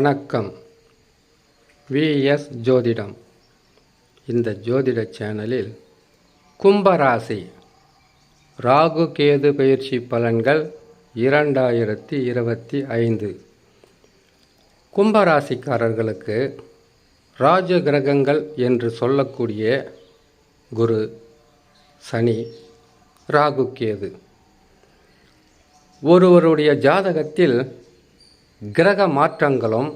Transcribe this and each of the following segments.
வணக்கம். விஎஸ் ஜோதிடம். இந்த ஜோதிட சேனலில் கும்பராசி ராகு கேது பயிற்சி பலன்கள் இரண்டாயிரத்தி இருபத்தி ஐந்து. கும்பராசிக்காரர்களுக்கு ராஜ கிரகங்கள் என்று சொல்லக்கூடிய குரு சனி ராகு கேது. ஒருவருடைய ஜாதகத்தில் கிரக மாற்றங்களும்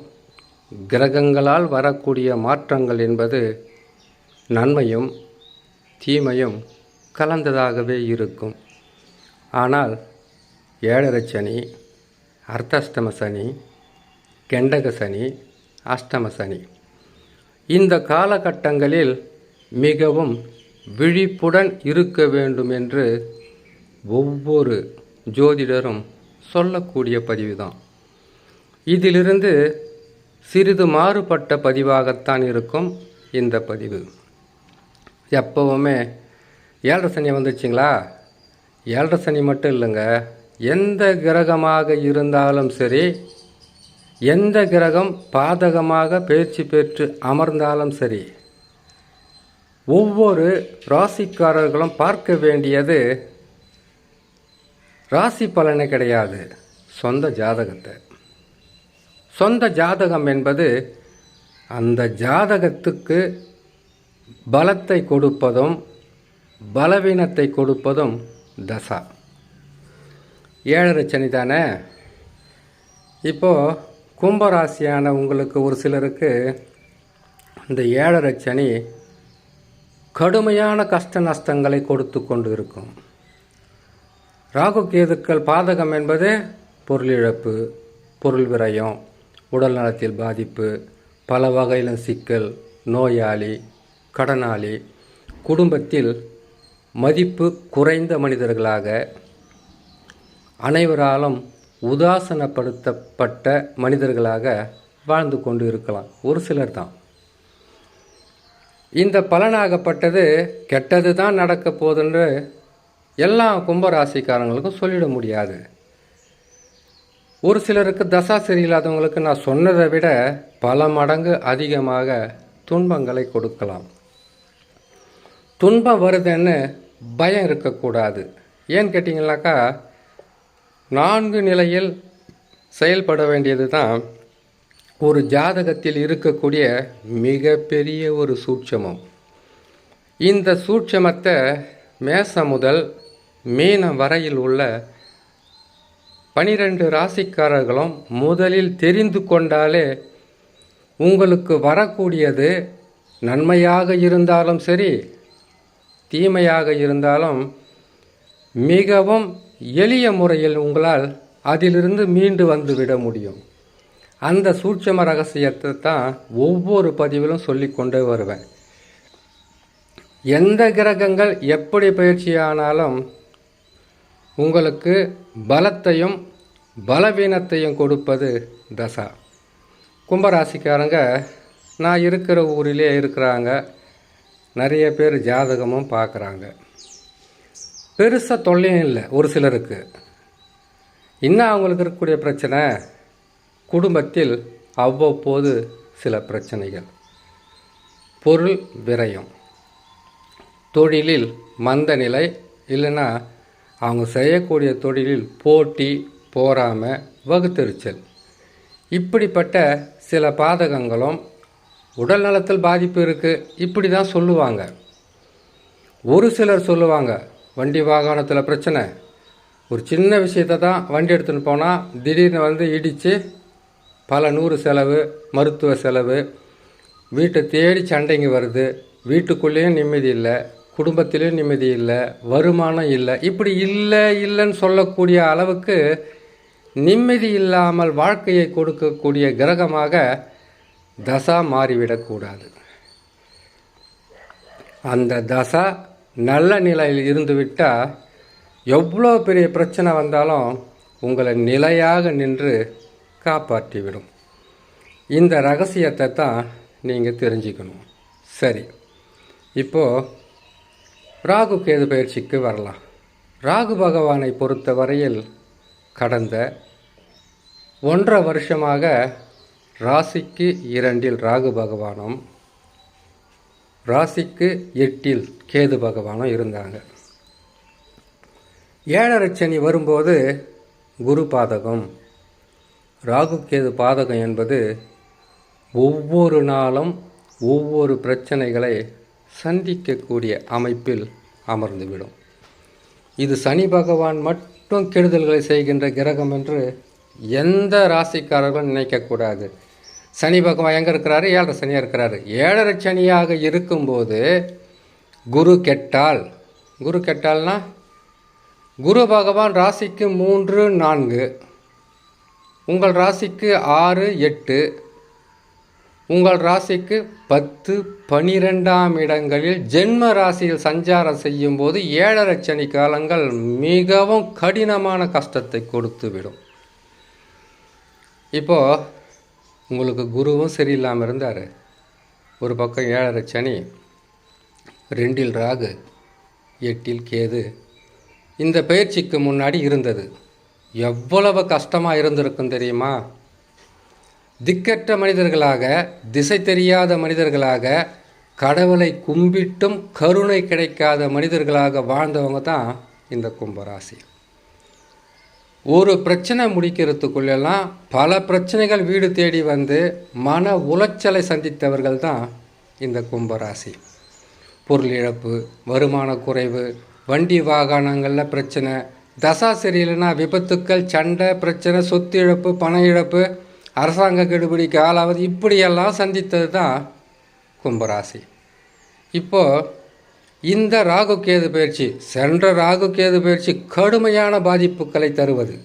கிரகங்களால் வரக்கூடிய மாற்றங்கள் என்பது நன்மையும் தீமையும் கலந்ததாகவே இருக்கும். ஆனால் ஏழரை சனி அர்த்தஷ்டம சனி கெண்டக சனி அஷ்டம சனி இந்த காலகட்டங்களில் மிகவும் விழிப்புடன் இருக்க வேண்டும் என்று ஒவ்வொரு ஜோதிடரும் சொல்லக்கூடிய பதிவுதான். இதிலிருந்து சிறிது மாறுபட்ட பதிவாகத்தான் இருக்கும் இந்த பதிவு. எப்பவுமே ஏழரை சனி வந்துச்சுங்களா? ஏழரை சனி மட்டும் இல்லைங்க. எந்த கிரகமாக இருந்தாலும் சரி எந்த கிரகம் பாதகமாக பேச்சு பெற்று அமர்ந்தாலும் சரி ஒவ்வொரு ராசிக்காரர்களும் பார்க்க வேண்டியது ராசி பலனை கிடையாது. சொந்த ஜாதகத்தை. சொந்த ஜாதகம் என்பது அந்த ஜாதகத்துக்கு பலத்தை கொடுப்பதும் பலவீனத்தை கொடுப்பதும் தசா. ஏழரை சனி தானே? இப்போது கும்பராசியான உங்களுக்கு ஒரு சிலருக்கு இந்த ஏழரை சனி கடுமையான கஷ்ட நஷ்டங்களை கொடுத்து கொண்டு இருக்கும் ராகு கேதுக்கள் பாதகம் என்பது பொருளிழப்பு பொருள் விரயம் உடல் நலத்தில் பாதிப்பு பல வகையிலும் சிக்கல் நோயாளி கடனாளி குடும்பத்தில் மதிப்பு குறைந்த மனிதர்களாக அனைவராலும் உதாசனப்படுத்தப்பட்ட மனிதர்களாக வாழ்ந்து கொண்டு இருக்கலாம். ஒரு சிலர் தான். இந்த பலனாகப்பட்டது கெட்டது தான் நடக்க போகுதுன்னு எல்லா கும்பராசிக்காரங்களுக்கும் சொல்லிட முடியாது. ஒரு சிலருக்கு தசா சரியில்லாதவங்களுக்கு நான் சொன்னதை விட பல மடங்கு அதிகமாக துன்பங்களை கொடுக்கலாம். துன்பம் வருதுன்னு பயம் இருக்கக்கூடாது. ஏன்னு கேட்டிங்கனாக்கா நான்கு நிலையில் செயல்பட வேண்டியது தான் ஒரு ஜாதகத்தில் இருக்கக்கூடிய மிகப்பெரிய ஒரு சூட்சமம். இந்த சூட்சமத்தை மேசம் முதல் மீனம் வரையில் உள்ள பனிரெண்டு ராசிக்காரர்களும் முதலில் தெரிந்து கொண்டாலே உங்களுக்கு வரக்கூடியது நன்மையாக இருந்தாலும் சரி தீமையாக இருந்தாலும் மிகவும் எளிய முறையில் உங்களால் அதிலிருந்து மீண்டு வந்து விட முடியும். அந்த சூட்சம ரகசியத்தை தான் ஒவ்வொரு பதிவிலும் சொல்லிக்கொண்டே வருவேன். எந்த கிரகங்கள் எப்படி பயிற்சியானாலும் உங்களுக்கு பலத்தையும் பலவீனத்தையும் கொடுப்பது தசா. கும்பராசிக்காரங்க நான் இருக்கிற ஊரிலே இருக்கிறாங்க. நிறைய பேர் ஜாதகமும் பார்க்குறாங்க. பெருசாக தொல்லையும் இல்லை ஒரு சிலருக்கு. இன்னும் அவங்களுக்கு இருக்கக்கூடிய பிரச்சனை குடும்பத்தில் அவ்வப்போது சில பிரச்சனைகள். பொருள் விரயம். தொழிலில் மந்த நிலை இல்லைன்னா அவங்க செய்யக்கூடிய தொழிலில் போட்டி போராமல் வகுத்தெரிச்சல். இப்படிப்பட்ட சில பாதகங்களும் உடல் நலத்தில் பாதிப்பு இருக்குது இப்படி தான் சொல்லுவாங்க. ஒரு சிலர் சொல்லுவாங்க வண்டி வாகனத்தில் பிரச்சனை. ஒரு சின்ன விஷயத்தை தான் வண்டி எடுத்துன்னு போனால் திடீர்னு வந்து இடித்து பல நூறு செலவு மருத்துவ செலவு வீட்டை தேடி சண்டைங்க வருது. வீட்டுக்குள்ளேயும் நிம்மதி இல்லை. குடும்பத்திலையும் நிம்மதி இல்லை வருமானம் இல்லை. இப்படி இல்லை இல்லைன்னு சொல்லக்கூடிய அளவுக்கு நிம்மதி இல்லாமல் வாழ்க்கையை கொடுக்கக்கூடிய கிரகமாக தசா மாறிவிடக்கூடாது. அந்த தசா நல்ல நிலையில் இருந்து விட்டால் எவ்வளோ பெரிய பிரச்சனை வந்தாலும் உங்களை நிலையாக நின்று காப்பாற்றிவிடும். இந்த ரகசியத்தை தான் நீங்கள் தெரிஞ்சுக்கணும். சரி இப்போது ராகு கேது பயிற்சிக்கு வரலாம். ராகு பகவானை பொறுத்த வரையில் கடந்த ஒன்றரை வருஷமாக ராசிக்கு இரண்டில் ராகு பகவானும் ராசிக்கு எட்டில் கேது பகவானும் இருந்தாங்க. ஏழரை சனி வரும்போது குரு பாதகம். ராகு கேது பாதகம் என்பது ஒவ்வொரு நாளும் ஒவ்வொரு பிரச்சனைகளை சந்திக்கக்கூடிய அமைப்பில் அமர்ந்துவிடும். இது சனி பகவான் மட்டும் கெடுதல்களை செய்கின்ற கிரகம் என்று எந்த ராசிக்காரர்களும் நினைக்கக்கூடாது. சனி பகவான் எங்கே இருக்கிறாரு? ஏழரை சனியாக இருக்கிறாரு. ஏழரை சனியாக இருக்கும்போது குரு கெட்டால் குரு கெட்டால்னா குரு பகவான் ராசிக்கு மூன்று நான்கு. உங்கள் ராசிக்கு ஆறு எட்டு உங்கள் ராசிக்கு பத்து பனிரெண்டாம் இடங்களில் ஜென்ம ராசியில் சஞ்சாரம் செய்யும் போது ஏழரை சனி காலங்கள் மிகவும் கடினமான கஷ்டத்தை கொடுத்து விடும் இப்போ உங்களுக்கு குருவும் சரியில்லாமல் இருந்தார். ஒரு பக்கம் ஏழரை சனி ரெண்டில் ராகு எட்டில் கேது. இந்த பயிற்சிக்கு முன்னாடி இருந்தது. எவ்வளவு கஷ்டமாக இருந்திருக்கும் தெரியுமா? திக்கற்ற மனிதர்களாக திசை தெரியாத மனிதர்களாக கடவுளை கும்பிட்டும் கருணை கிடைக்காத மனிதர்களாக வாழ்ந்தவங்க தான் இந்த கும்பராசி. ஒரு பிரச்சனை முடிக்கிறதுக்குள்ளெல்லாம் பல பிரச்சனைகள் வீடு தேடி வந்து மன உளைச்சலை சந்தித்தவர்கள் தான் இந்த கும்பராசி. பொருள் இழப்பு வருமான குறைவு வண்டி வாகனங்களில் பிரச்சனை தசா சரியில்லைன்னா விபத்துக்கள் சண்டை பிரச்சனை சொத்து இழப்பு பண இழப்பு அரசாங்க கெடுபிடி காலாவது இப்படியெல்லாம் சந்தித்தது தான் கும்பராசி. இப்போது இந்த ராகு கேது பயிற்சி சென்ற ராகு கேது பயிற்சி கடுமையான பாதிப்புகளை தருவது.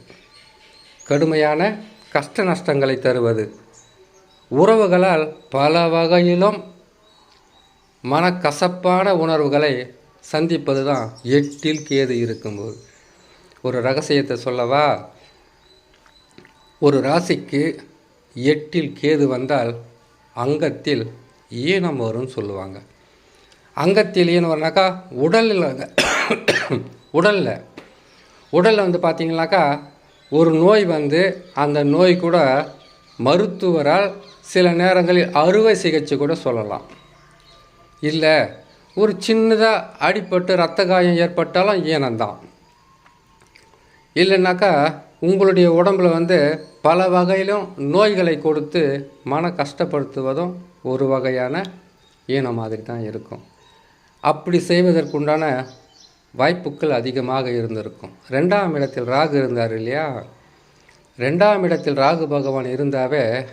கடுமையான கஷ்ட நஷ்டங்களை தருவது. உறவுகளால் பல வகையிலும் மனக்கசப்பான உணர்வுகளை சந்திப்பது தான் எட்டில் கேது இருக்கும்போது. ஒரு ரகசியத்தை சொல்லவா? ஒரு ராசிக்கு எட்டில் கேது வந்தால் அங்கத்தில் ஈனம் வரும்னு சொல்லுவாங்க. அங்கத்தில் ஈனம் வரும்னாக்கா உடலில் உடலில். உடலில் வந்து பார்த்தீங்கன்னாக்கா ஒரு நோய் வந்து அந்த நோய் கூட மருத்துவரால் சில நேரங்களில் அறுவை சிகிச்சை கூட சொல்லலாம். இல்லை ஒரு சின்னதாக அடிப்பட்டு ரத்த காயம் ஏற்பட்டாலும் ஈனம்தான் இல்லைன்னாக்கா உங்களுடைய உடம்பில் வந்து பல வகையிலும் நோய்களை கொடுத்து மன கஷ்டப்படுத்துவதும் ஒரு வகையான ஈனம் மாதிரி தான் இருக்கும். அப்படி செய்வதற்குண்டான வாய்ப்புகள் அதிகமாக இருந்திருக்கும். ரெண்டாம் இடத்தில் ராகு இருந்தார் இல்லையா? ரெண்டாம் இடத்தில் ராகு பகவான் இருந்தாவே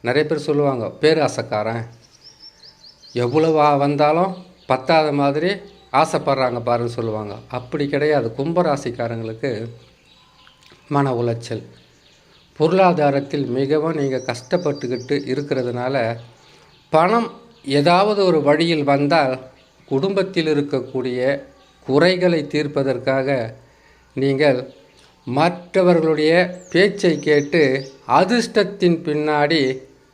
நிறைய பேர் சொல்லுவாங்க பேராசக்காரன். எவ்வளவா வந்தாலும் பத்தாத மாதிரி ஆசைப்படுறாங்க பாருன்னு சொல்லுவாங்க. அப்படி கிடையாது. கும்பராசிக்காரங்களுக்கு மன உளைச்சல். பொருளாதாரத்தில் மிகவும் நீங்கள் கஷ்டப்பட்டுக்கிட்டு இருக்கிறதுனால பணம் ஏதாவது ஒரு வழியில் வந்தால் குடும்பத்தில் இருக்கக்கூடிய குறைகளை தீர்ப்பதற்காக நீங்கள் மற்றவர்களுடைய பேச்சை கேட்டு அதிர்ஷ்டத்தின் பின்னாடி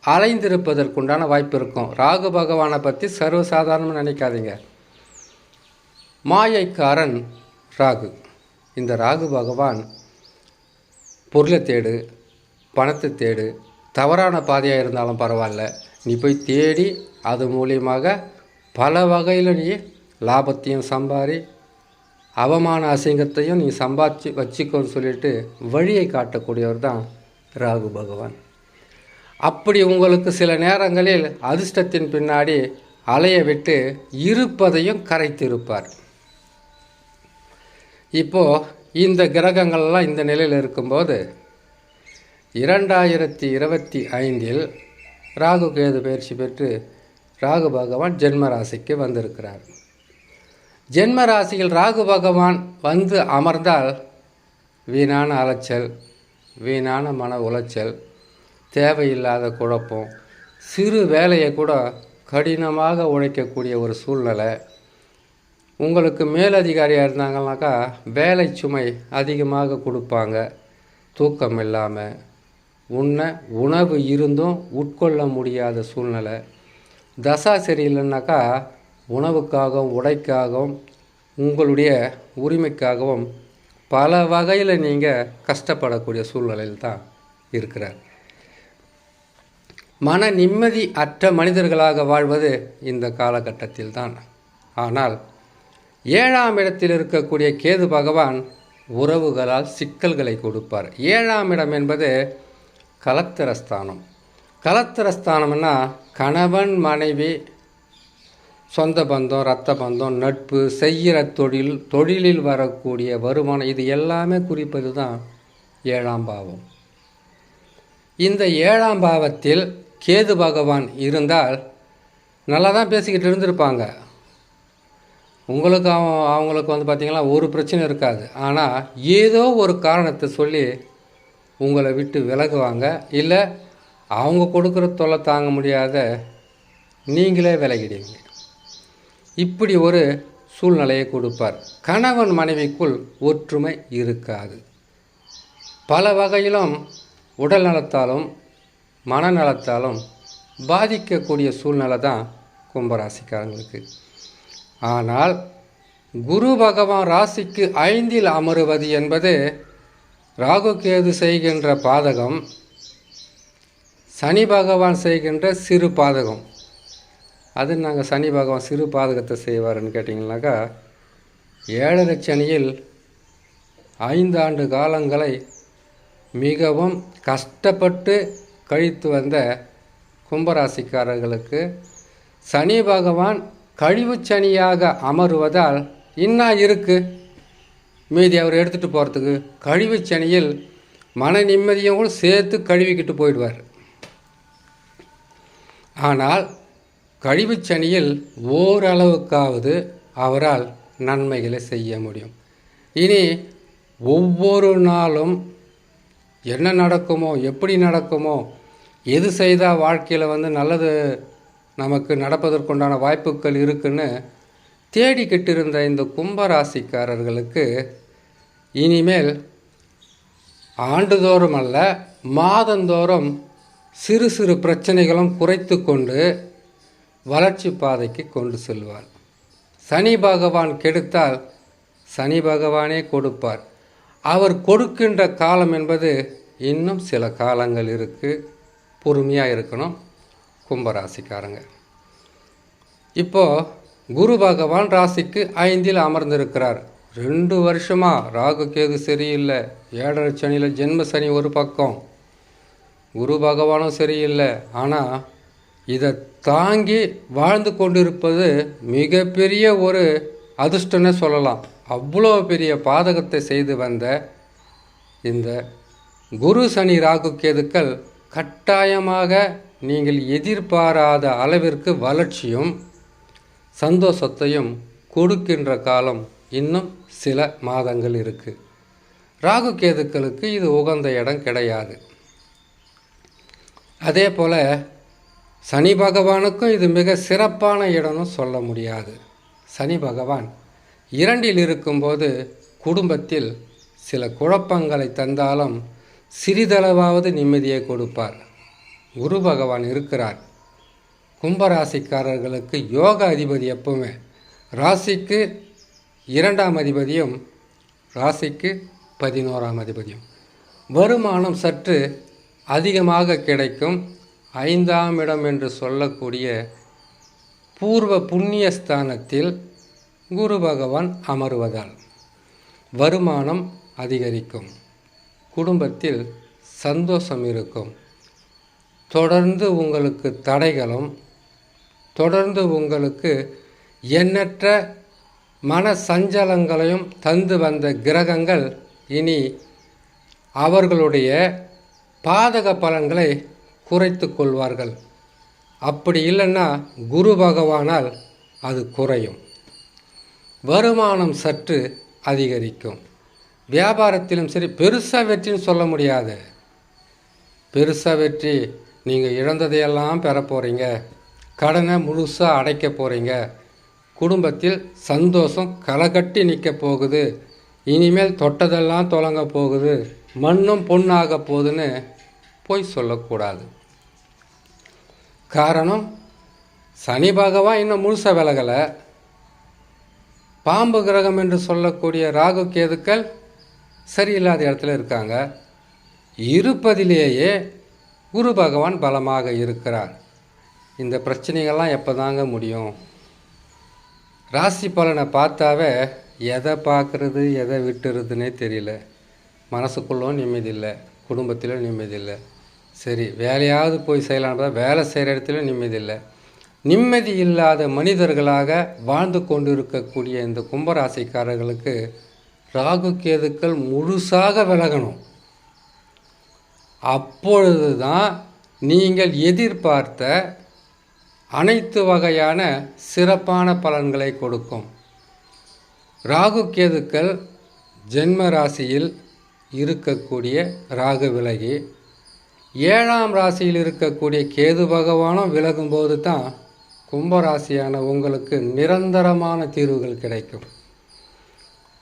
அலைந்திருப்பதற்குண்டான வாய்ப்பு இருக்கும். ராகு பகவானை பற்றி சர்வசாதாரணமாக நினைக்காதீங்க. மாயைக்காரன் ராகு. இந்த ராகு பகவான் பொருளை தேடு பணத்தை தேடு. தவறான பாதையாக இருந்தாலும் பரவாயில்ல. நீ போய் தேடி அது மூலியமாக பல வகையில் நீ லாபத்தையும் சம்பாரி அவமான அசிங்கத்தையும் நீ சம்பாதிச்சு வச்சுக்கோன்னு சொல்லிட்டு வழியை காட்டக்கூடியவர் தான் ராகு பகவான். அப்படி உங்களுக்கு சில நேரங்களில் அதிர்ஷ்டத்தின் பின்னாடி அலைய விட்டு இருப்பதையும் கரைத்திருப்பார். இப்போது இந்த கிரகங்கள்லாம் இந்த நிலையில் இருக்கும்போது இரண்டாயிரத்தி இருபத்தி ஐந்தில் ராகு கேது பயிற்சி பெற்று ராகு பகவான் ஜென்ம ராசிக்கு வந்திருக்கிறார். ஜென்ம ராசியில் ராகு பகவான் வந்து அமர்ந்தால் வீணான அலைச்சல் வீணான மன உளைச்சல் தேவையில்லாத குழப்பம் சிறு வேலையை கூட கடினமாக உழைக்கக்கூடிய ஒரு சூழ்நிலை உங்களுக்கு மேலதிகாரியாக இருந்தாங்கனாக்கா வேலை சுமை அதிகமாக கொடுப்பாங்க. தூக்கம் இல்லாமல் உண்ண உணவு இருந்தும் உட்கொள்ள முடியாத சூழ்நிலை. தசா சரியில்லைனாக்கா உணவுக்காகவும் உடைக்காகவும் உங்களுடைய உரிமைக்காகவும் பல வகையில் நீங்கள் கஷ்டப்படக்கூடிய சூழ்நிலையில் தான் இருக்கிறார். மன நிம்மதி அற்ற மனிதர்களாக வாழ்வது இந்த காலகட்டத்தில் தான் ஆனால் ஏழாம் இடத்தில் இருக்கக்கூடிய கேது பகவான் உறவுகளால் சிக்கல்களை கொடுப்பார். ஏழாம் இடம் என்பது கலத்திரஸ்தானம். கலத்திரஸ்தானம்னா கணவன் மனைவி சொந்த பந்தம் இரத்த பந்தம் நட்பு செய்கிற தொழில் தொழிலில் வரக்கூடிய வருமானம் இது எல்லாமே குறிப்பது தான் ஏழாம் பாவம். இந்த ஏழாம் பாவத்தில் கேது பகவான் இருந்தால் நல்லா தான் பேசிக்கிட்டு இருந்திருப்பாங்க. உங்களுக்கு அவ- அவங்களுக்கு வந்து பார்த்திங்கன்னா ஒரு பிரச்சனை இருக்காது. ஆனால் ஏதோ ஒரு காரணத்தை சொல்லி உங்களை விட்டு விலகுவாங்க. இல்லை அவங்க கொடுக்குற தொல்லை தாங்க முடியாத நீங்களே விலகிடுவீங்க. இப்படி ஒரு சூழ்நிலையை கொடுப்பார். கணவன் மனைவிக்குள் ஒற்றுமை இருக்காது. பல வகையிலும் உடல் நலத்தாலும் மனநலத்தாலும் பாதிக்கக்கூடிய சூழ்நிலை தான் கும்பராசிக்காரங்களுக்கு. ஆனால் குரு பகவான் ராசிக்கு ஐந்தில் அமருவது என்பது ராகு கேது செய்கின்ற பாதகம் சனி பகவான் செய்கின்ற சிறு பாதகம். அது நாங்கள் சனி பகவான் சிறு பாதகத்தை செய்வாருன்னு கேட்டிங்கனாக்கா ஏழரை சனியில் ஐந்தாண்டு காலங்களை மிகவும் கஷ்டப்பட்டு கழித்து வந்த கும்பராசிக்காரர்களுக்கு சனி பகவான் கழிவுச்சனியாக அமருவதால் இன்னா இருக்கு? மீதி அவர் எடுத்துகிட்டு போகிறதுக்கு கழிவுச்சனியில் மன நிம்மதியும் கூட சேர்த்து கழுவிக்கிட்டு போயிடுவார். ஆனால் கழிவுச்சனியில் ஓரளவுக்காவது அவரால் நன்மைகளை செய்ய முடியும். இனி ஒவ்வொரு நாளும் என்ன நடக்குமோ எப்படி நடக்குமோ எது செய்தால் வாழ்க்கையில் வந்து நல்லது நமக்கு நடப்பதற்குண்டான வாய்ப்புகள் இருக்குன்னு தேடிக்கிட்டு இருந்த இந்த கும்பராசிக்காரர்களுக்கு இனிமேல் ஆண்டுதோறும் அல்ல மாதந்தோறும் சிறு சிறு பிரச்சனைகளும் குறைத்து கொண்டு வளர்ச்சி பாதைக்கு கொண்டு செல்வார். சனி பகவான் கெடுத்தால் சனி பகவானே கொடுப்பார். அவர் கொடுக்கின்ற காலம் என்பது இன்னும் சில காலங்கள் இருக்குது பொறுமையாக இருக்கணும். கும்பராசிக்காரங்க. இப்போது குரு பகவான் ராசிக்கு ஐந்தில் அமர்ந்திருக்கிறார். ரெண்டு வருஷமாக ராகு கேது சரியில்லை. ஏழரை சனியில் ஜென்ம சனி ஒரு பக்கம். குரு பகவானும் சரியில்லை. ஆனால் இதை தாங்கி வாழ்ந்து கொண்டிருப்பது மிகப்பெரிய ஒரு அதிர்ஷ்டன்னு சொல்லலாம். அவ்வளோ பெரிய பாதகத்தை செய்து வந்த இந்த குரு சனி ராகு கேதுக்கள் கட்டாயமாக நீங்கள் எதிர்பாராத அளவிற்கு வளர்ச்சியும் சந்தோஷத்தையும் கொடுக்கின்ற காலம் இன்னும் சில மாதங்கள் இருக்குது ராகு கேதுக்களுக்கு இது உகந்த இடம் கிடையாது. அதே போல் சனி பகவானுக்கும் இது மிக சிறப்பான இடம்னு சொல்ல முடியாது. சனி பகவான் இரண்டில் இருக்கும்போது குடும்பத்தில் சில குழப்பங்களை தந்தாலும் சிறிதளவாவது நிம்மதியை கொடுப்பார். குரு பகவான் இருக்கிறார். கும்பராசிக்காரர்களுக்கு யோக அதிபதி எப்பவுமே. ராசிக்கு இரண்டாம் அதிபதியும் ராசிக்கு பதினோராம் அதிபதியும். வருமானம் சற்று அதிகமாக கிடைக்கும். ஐந்தாம் இடம் என்று சொல்லக்கூடிய பூர்வ புண்ணிய ஸ்தானத்தில் குரு பகவான் அமருவதால் வருமானம் அதிகரிக்கும். குடும்பத்தில் சந்தோஷம் இருக்கும். தொடர்ந்து உங்களுக்கு தடைகளும் தொடர்ந்து உங்களுக்கு எண்ணற்ற மன சஞ்சலங்களையும் தந்து வந்த கிரகங்கள் இனி அவர்களுடைய பாதக பலன்களை குறைத்து கொள்வார்கள். அப்படி இல்லைன்னா குரு பகவானால் அது குறையும். வருமானம் சற்று அதிகரிக்கும். வியாபாரத்திலும் சரி பெருசாக வெற்றின்னு சொல்ல முடியாது. பெருசாக வெற்றி நீங்கள் இழந்ததையெல்லாம் பெற போகிறீங்க கடனை முழுசாக அடைக்க போகிறீங்க குடும்பத்தில் சந்தோஷம் களைகட்டி நிற்க போகுது. இனிமேல் தொட்டதெல்லாம் தொலங்க போகுது. மண்ணும் பொண்ணாக போகுதுன்னு போய் சொல்லக்கூடாது. காரணம் சனி பகவான் இன்னும் முழுசாக விலகலை. பாம்பு கிரகம் என்று சொல்லக்கூடிய ராகு கேதுக்கள் சரியில்லாத இடத்துல இருக்காங்க. இருப்பதிலேயே குரு பகவான் பலமாக இருக்கிறார். இந்த பிரச்சனைகள்லாம் எப்போ தாங்க முடியும்? ராசி பலனை பார்த்தாவே எதை பார்க்குறது எதை விட்டுறதுனே தெரியல. மனசுக்குள்ளும் நிம்மதி இல்லை. குடும்பத்திலும் நிம்மதி இல்லை. சரி வேலையாவது போய் செய்யலாம் வேலை செய்கிற இடத்துலையும் நிம்மதி இல்லை. நிம்மதி இல்லாத மனிதர்களாக வாழ்ந்து கொண்டு இருக்கக்கூடிய இந்த கும்பராசிக்காரர்களுக்கு ராகு கேதுக்கள் முழுசாக விலகணும். அப்பொழுது தான் நீங்கள் எதிர்பார்த்த அனைத்து வகையான சிறப்பான பலன்களை கொடுக்கும். ராகு கேதுக்கள் ஜென்ம ராசியில் இருக்கக்கூடிய ராகு விலகி ஏழாம் ராசியில் இருக்கக்கூடிய கேது பகவானும் விலகும்போது தான் கும்பராசியான உங்களுக்கு நிரந்தரமான தீர்வுகள் கிடைக்கும்.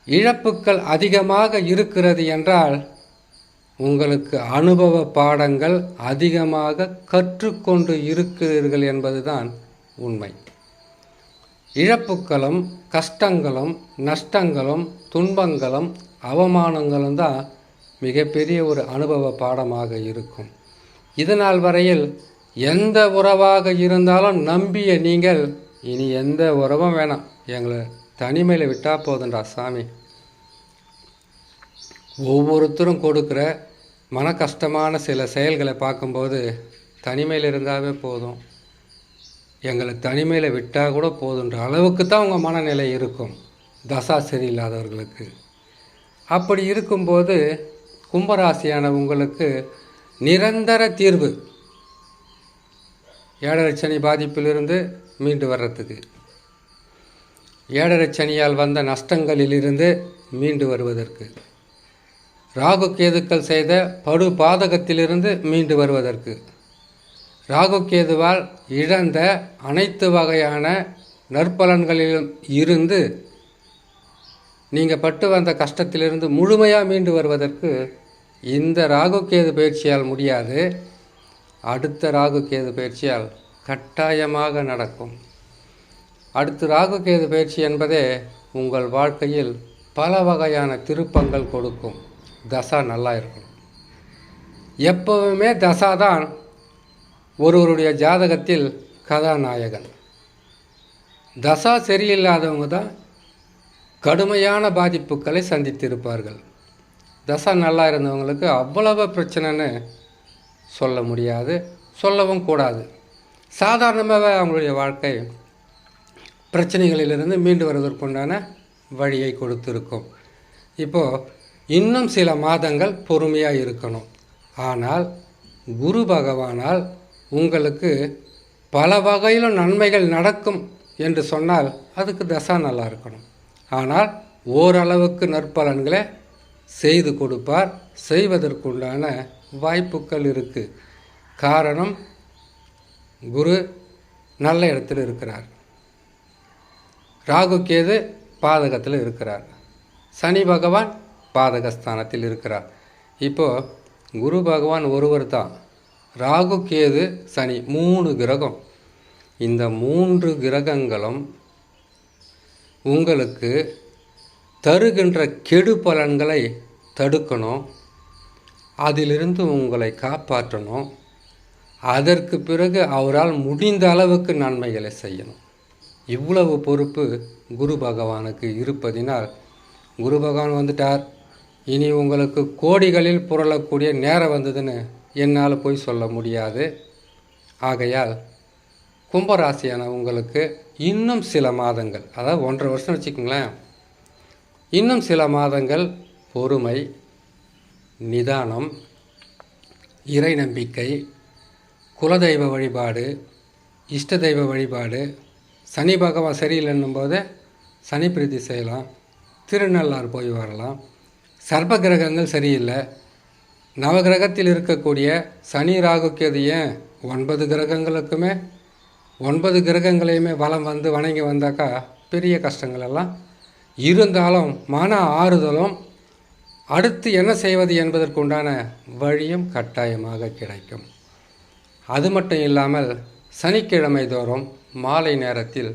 இழப்புக்கள் அதிகமாக இருக்கிறது என்றால் உங்களுக்கு அனுபவ பாடங்கள் அதிகமாக கற்றுக்கொண்டு இருக்கிறீர்கள் என்பதுதான் உண்மை. இழப்புக்களும் கஷ்டங்களும் நஷ்டங்களும் துன்பங்களும் அவமானங்களும் தான் மிகப்பெரிய ஒரு அனுபவ பாடமாக இருக்கும். இதனால் வரையில் எந்த உறவாக இருந்தாலும் நம்பிய நீங்கள் இனி எந்த உறவும் வேணாம். எங்களை தனிமையில் விட்டால் போதுன்றா சாமி. ஒவ்வொருத்தரும் கொடுக்குற மன கஷ்டமான சில செயல்களை பார்க்கும்போது தனிமையில் இருந்தாவே போதும். எங்களை தனிமையில் விட்டால் கூட போதுன்ற அளவுக்கு தான் உங்கள் மனநிலை இருக்கும். தசா சரியில்லாதவர்களுக்கு. அப்படி இருக்கும்போது கும்பராசியான உங்களுக்கு நிரந்தர தீர்வு. ஏழரை சனி பாதிப்பிலிருந்து மீண்டு வர்றதுக்கு. ஏழரை சனியால் வந்த நஷ்டங்களிலிருந்து மீண்டு வருவதற்கு. ராகு கேதுக்கள் செய்த படு பாதகத்திலிருந்து மீண்டு வருவதற்கு. ராகு கேதுவால் இழந்த அனைத்து வகையான நற்பலன்களிலும் இருந்து நீங்கள் பட்டு வந்த கஷ்டத்திலிருந்து முழுமையாக மீண்டு வருவதற்கு இந்த ராகு கேது பயிற்சியால் முடியாது. அடுத்த ராகு கேது பயிற்சியால் கட்டாயமாக நடக்கும். அடுத்து ராகுகேது பயிற்சி என்பதே உங்கள் வாழ்க்கையில் பல வகையான திருப்பங்கள் கொடுக்கும். தசா நல்லா இருக்கும் எப்பவுமே தசா தான் ஒருவருடைய ஜாதகத்தில் கதாநாயகன். தசா சரியில்லாதவங்க தான் கடுமையான பாதிப்புகளை சந்தித்திருப்பார்கள். தசா நல்லா இருந்தவங்களுக்கு அவ்வளவு பிரச்சனைன்னு சொல்ல முடியாது சொல்லவும் கூடாது. சாதாரணமாகவே அவங்களுடைய வாழ்க்கை பிரச்சனைகளிலிருந்து மீண்டு வருவதற்குண்டான வழியை கொடுத்திருக்கும். இப்போது இன்னும் சில மாதங்கள் பொறுமையாக இருக்கணும். ஆனால் குரு பகவானால் உங்களுக்கு பல வகையிலும் நன்மைகள் நடக்கும் என்று சொன்னால் அதுக்கு தசா நல்லா இருக்கணும். ஆனால் ஓரளவுக்கு நற்பலன்களை செய்து கொடுப்பார். செய்வதற்குண்டான வாய்ப்புகள் இருக்குது காரணம் குரு நல்ல இடத்தில் இருக்கிறார். ராகு கேது பாதகத்தில் இருக்கிறார். சனி பகவான் பாதகஸ்தானத்தில் இருக்கிறார். இப்போது குரு பகவான் ஒருவர் தான். ராகு கேது சனி மூணு கிரகம். இந்த மூன்று கிரகங்களும் உங்களுக்கு தருகின்ற கெடு பலன்களை தடுக்கணும். அதிலிருந்து உங்களை காப்பாற்றணும். அதற்கு பிறகு அவரால் முடிந்த அளவுக்கு நன்மைகளை செய்யணும். இவ்வளவு பொறுப்பு குரு பகவானுக்கு இருப்பதினால் குரு பகவான் வந்துட்டார். இனி உங்களுக்கு கோடிகளில் புரளக்கூடிய நேரம் வந்ததுன்னு என்னால் போய் சொல்ல முடியாது. ஆகையால் கும்பராசியான உங்களுக்கு இன்னும் சில மாதங்கள் அதாவது ஒன்றரை வருஷம் வச்சுக்கோங்களேன் இன்னும் சில மாதங்கள் பொறுமை நிதானம் இறை நம்பிக்கை குலதெய்வ வழிபாடு இஷ்ட தெய்வ வழிபாடு சனி பகவான் சரியில்லைன்னும் போது சனி பிரீத்தி செய்யலாம் திருநள்ளாறு போய் வரலாம். சர்ப்ப கிரகங்கள் சரியில்லை. நவகிரகத்தில் இருக்கக்கூடிய சனி ராகுக்கு ஏன் ஒன்பது கிரகங்களுக்குமே ஒன்பது கிரகங்களையுமே வலம் வந்து வணங்கி வந்தாக்கா பெரிய கஷ்டங்கள் எல்லாம். இருந்தாலும் மன ஆறுதலும் அடுத்து என்ன செய்வது என்பதற்குண்டான வழியும் கட்டாயமாக கிடைக்கும். அது மட்டும் இல்லாமல் சனிக்கிழமை தோறும் மாலை நேரத்தில்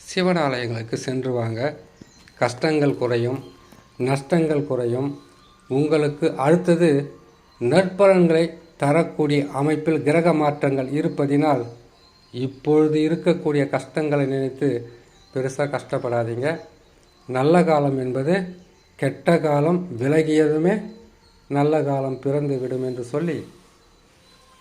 சிவனாலயங்களுக்கு சென்று வாங்க. கஷ்டங்கள் குறையும் நஷ்டங்கள் குறையும். உங்களுக்கு அடுத்தது நற்பலன்களை தரக்கூடிய அமைப்பில் கிரக மாற்றங்கள் இருப்பதினால் இப்பொழுது இருக்கக்கூடிய கஷ்டங்களை நினைத்து பெருசாக கஷ்டப்படாதீங்க. நல்ல காலம் என்பது கெட்ட காலம் விலகியதுமே நல்ல காலம் பிறந்து விடும் என்று சொல்லி